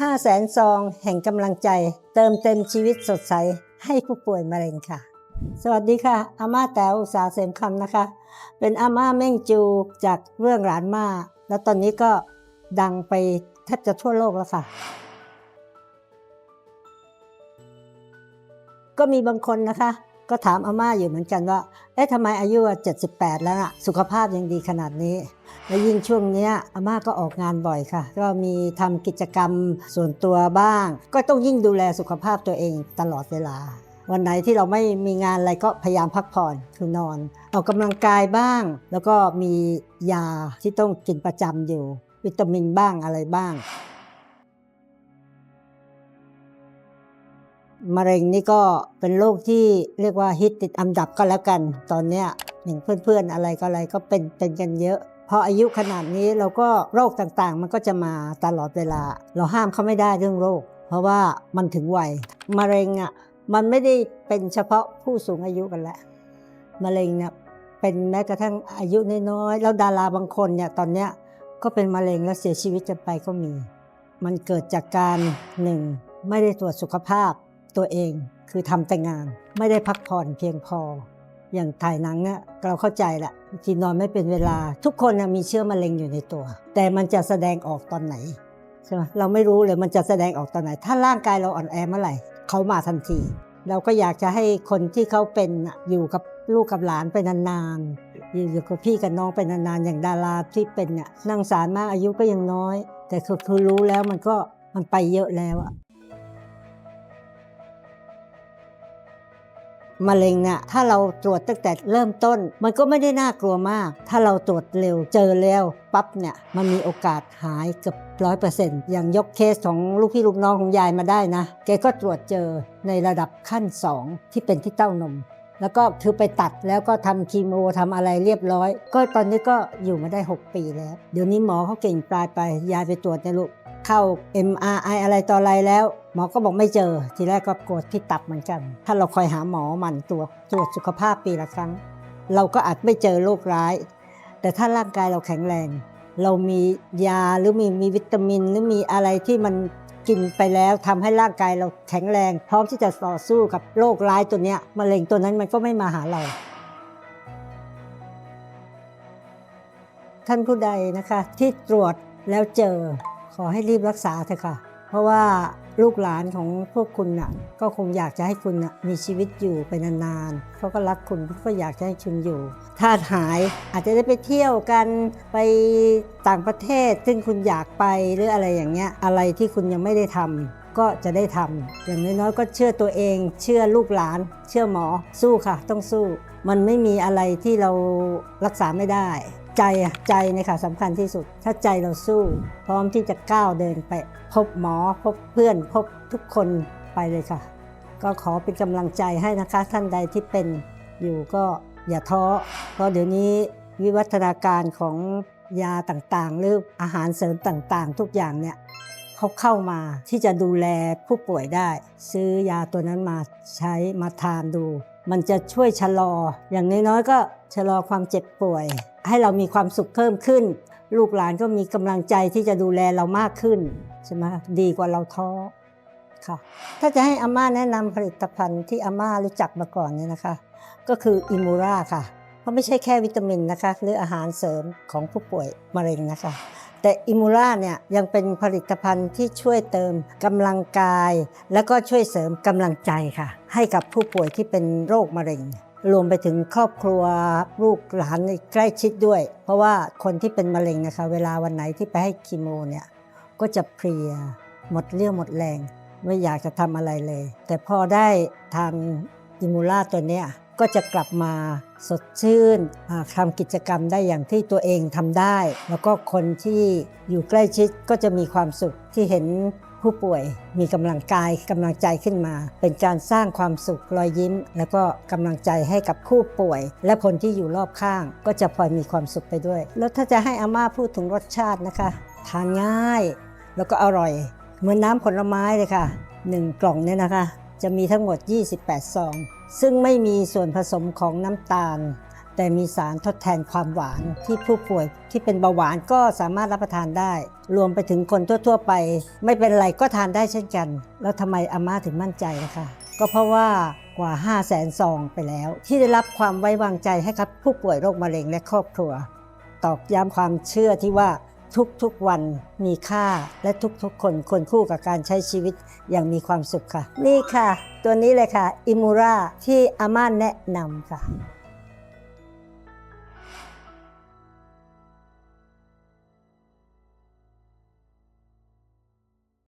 5แสนซองแห่งกำลังใจ เติมเต็มชีวิตสดใส ให้ผู้ป่วยมะเร็งค่ะ สวัสดีค่ะ อาม่าแต๋วอุตสาเสมคำนะคะ เป็นอาม่าเม่งจูจากเรื่องหลานมาแล้วตอนนี้ก็ดังไปแทบจะทั่วโลกแล้วค่ะ ก็มีบางคนนะคะ ก็ถามอาม่าอยู่เหมือนกันว่า เอ๊ะทำไมอายุ 78 แล้วอะสุขภาพยังดีขนาดนี้ และยิ่งช่วงนี้อาม่าก็ออกงานบ่อยค่ะ ก็มีทำกิจกรรมส่วนตัวบ้าง ก็ต้องยิ่งดูแลสุขภาพตัวเองตลอดเวลา วันไหนที่เราไม่มีงานอะไรก็พยายามพักผ่อนคือนอน ออกกำลังกายบ้าง แล้วก็มียาที่ต้องกินประจำอยู่ วิตามินบ้างอะไรบ้าง มะเร็งนี่ก็เป็นโรคที่เรียกว่าฮิตติดอันดับก็แล้วกัน ตอนเนี้ยอย่างเพื่อนๆอะไรก็อะไรก็เป็นเป็นกันเยอะพออายุขนาดนี้เราก็โรคต่างๆ มันก็จะมาตลอดเวลา เราห้ามเขาไม่ได้เรื่องโรค เพราะว่ามันถึงวัยมะเร็งอะมันไม่ได้เป็นเฉพาะผู้สูงอายุกันแหละมะเร็งเนี่ยเป็นแม้กระทั่งอายุน้อยๆแล้วดาราบางคนเนี่ยตอนเนี้ยก็เป็นมะเร็งแล้วเสียชีวิตกันไปก็มี มันเกิดจากการหนึ่งไม่ได้ตรวจสุขภาพ ตัวเอง คือทำแต่งาน ไม่ได้พักผ่อนเพียงพอ อย่างถ่ายหนังเนี่ยเราเข้าใจแหละทีนอนไม่เป็นเวลา ทุกคนมีเชื้อมะเร็งอยู่ในตัว แต่มันจะแสดงออกตอนไหนใช่ไหมเราไม่รู้เลยมันจะแสดงออกตอนไหน ถ้าร่างกายเราอ่อนแอเมื่อไหร่เขามาทันที เราก็อยากจะให้คนที่เขาเป็นอยู่กับลูกกับหลานไปนานๆอยู่กับพี่กับน้องไปนานๆอย่างดาราที่เป็นเนี่ยนั่งสารมากอายุก็ยังน้อย แต่คือรู้แล้วมันก็มันไปเยอะแล้วอะ มะเร็งเนี่ยถ้าเราตรวจตั้งแต่เริ่มต้น มันก็ไม่ได้น่ากลัวมาก ถ้าเราตรวจเร็วเจอแล้วปั๊บเนี่ยมันมีโอกาสหายเกือบร้อยเปอร์เซ็นต์อย่างยกเคสของลูกพี่ลูกน้องของยายมาได้นะ แกก็ตรวจเจอในระดับขั้น 2 ที่เป็นที่เต้านม แล้วก็คือไปตัดแล้วก็ทำคีโมทำอะไรเรียบร้อย ก็ตอนนี้ก็อยู่มาได้ 6 ปีแล้ว เดี๋ยวนี้หมอเขาเก่งปลายไปยายไปตรวจในลูก เข้า MRI อะไรต่ออะไรแล้ว หมอก็บอกไม่เจอ ทีแรกก็โกดที่ตับเหมือนกัน ถ้าเราคอยหาหมอหมันตัวตรวจสุขภาพปีละครั้ง เราก็อาจไม่เจอโรคร้าย แต่ถ้าร่างกายเราแข็งแรง เรามียาหรือมีมีวิตามิน หรือมีอะไรที่มันกินไปแล้วทำให้ร่างกายเราแข็งแรง พร้อมที่จะต่อสู้กับโรคร้ายตัวเนี้ยมะเร็งตัวนั้นมันก็ไม่มาหาเรา ท่านผู้ใดนะคะที่ตรวจแล้วเจอ ขอให้รีบรักษาเถอะค่ะ เพราะว่าลูกหลานของพวกคุณน่ะก็คงอยากจะให้คุณน่ะมีชีวิตอยู่ไปนานๆเขาก็รักคุณเขาก็อยากจะให้คุณอยู่ ถ้าหายอาจจะได้ไปเที่ยวกันไปต่างประเทศ ซึ่งคุณอยากไปหรืออะไรอย่างเงี้ยอะไรที่คุณยังไม่ได้ทำก็จะได้ทำอย่างน้อยๆก็เชื่อตัวเอง เชื่อลูกหลาน เชื่อหมอสู้ค่ะ ต้องสู้ มันไม่มีอะไรที่เรารักษาไม่ได้ ใจอะใจเนี่ยค่ะสำคัญที่สุด ถ้าใจเราสู้ พร้อมที่จะก้าวเดินไป พบหมอพบเพื่อนพบทุกคนไปเลยค่ะ ก็ขอเป็นกำลังใจให้นะคะท่านใดที่เป็นอยู่ก็อย่าท้อเพราะเดี๋ยวนี้วิวัฒนาการของยาต่างๆ หรืออาหารเสริมต่างๆ ทุกอย่างเนี่ยเขาเข้ามาที่จะดูแลผู้ป่วยได้ ซื้อยาตัวนั้นมาใช้มาทานดู มันจะช่วยชะลอ อย่างน้อยๆก็ชะลอความเจ็บป่วย ให้เรามีความสุขเพิ่มขึ้น ลูกหลานก็มีกำลังใจที่จะดูแลเรามากขึ้นใช่ไหมดีกว่าเราท้อค่ะ ถ้าจะให้อาม่าแนะนำผลิตภัณฑ์ที่อาม่ารู้จักมาก่อนเนี่ยนะคะ ก็คืออิมูราค่ะเพราะไม่ใช่แค่วิตามินนะคะ หรืออาหารเสริมของผู้ป่วยมะเร็งนะคะ แต่อิมูราเนี่ยยังเป็นผลิตภัณฑ์ที่ช่วยเติมกำลังกาย แล้วก็ช่วยเสริมกำลังใจค่ะ ให้กับผู้ป่วยที่เป็นโรคมะเร็ง รวมไปถึงครอบครัวลูกหลานในใกล้ชิดด้วย เพราะว่าคนที่เป็นมะเร็งนะคะ เวลาวันไหนที่ไปให้คีโมเนี่ยก็จะเพลียหมดเรี่ยวหมดแรง ไม่อยากจะทำอะไรเลย แต่พอได้ทานอิมูล่าตัวเนี้ย ก็จะกลับมาสดชื่นทำกิจกรรมได้อย่างที่ตัวเองทำได้ แล้วก็คนที่อยู่ใกล้ชิดก็จะมีความสุขที่เห็นผู้ป่วยมีกำลังกายกำลังใจขึ้นมา เป็นการสร้างความสุขรอยยิ้ม แล้วก็กำลังใจให้กับผู้ป่วย และคนที่อยู่รอบข้าง ก็จะพลอยมีความสุขไปด้วย แล้วถ้าจะให้อาม่าพูดถึงรสชาตินะคะ ทานง่าย แล้วก็อร่อย เหมือนน้ำผลไม้เลยค่ะ1กล่องเนี่ยนะคะ จะมีทั้งหมด 28 ซอง ซึ่งไม่มีส่วนผสมของน้ำตาล แต่มีสารทดแทนความหวานที่ผู้ป่วยที่เป็นเบาหวานก็สามารถรับประทานได้ รวมไปถึงคนทั่ว ๆ ไป ไม่เป็นไรก็ทานได้เช่นกัน แล้วทำไมอาม่าถึงมั่นใจล่ะคะ ก็เพราะว่ากว่า 5 0 0แสนซองไปแล้ว ที่ได้รับความไว้วางใจให้กับผู้ป่วยโรคมะเร็งและครอบครัว ตอกย้ำความเชื่อที่ว่า ทุกๆวันมีค่าและทุกๆ คนควรคู่กับการใช้ชีวิตอย่างมีความสุขค่ะ นี่ค่ะ ตัวนี้เลยค่ะอิมูราที่อาม่าแนะนำค่ะ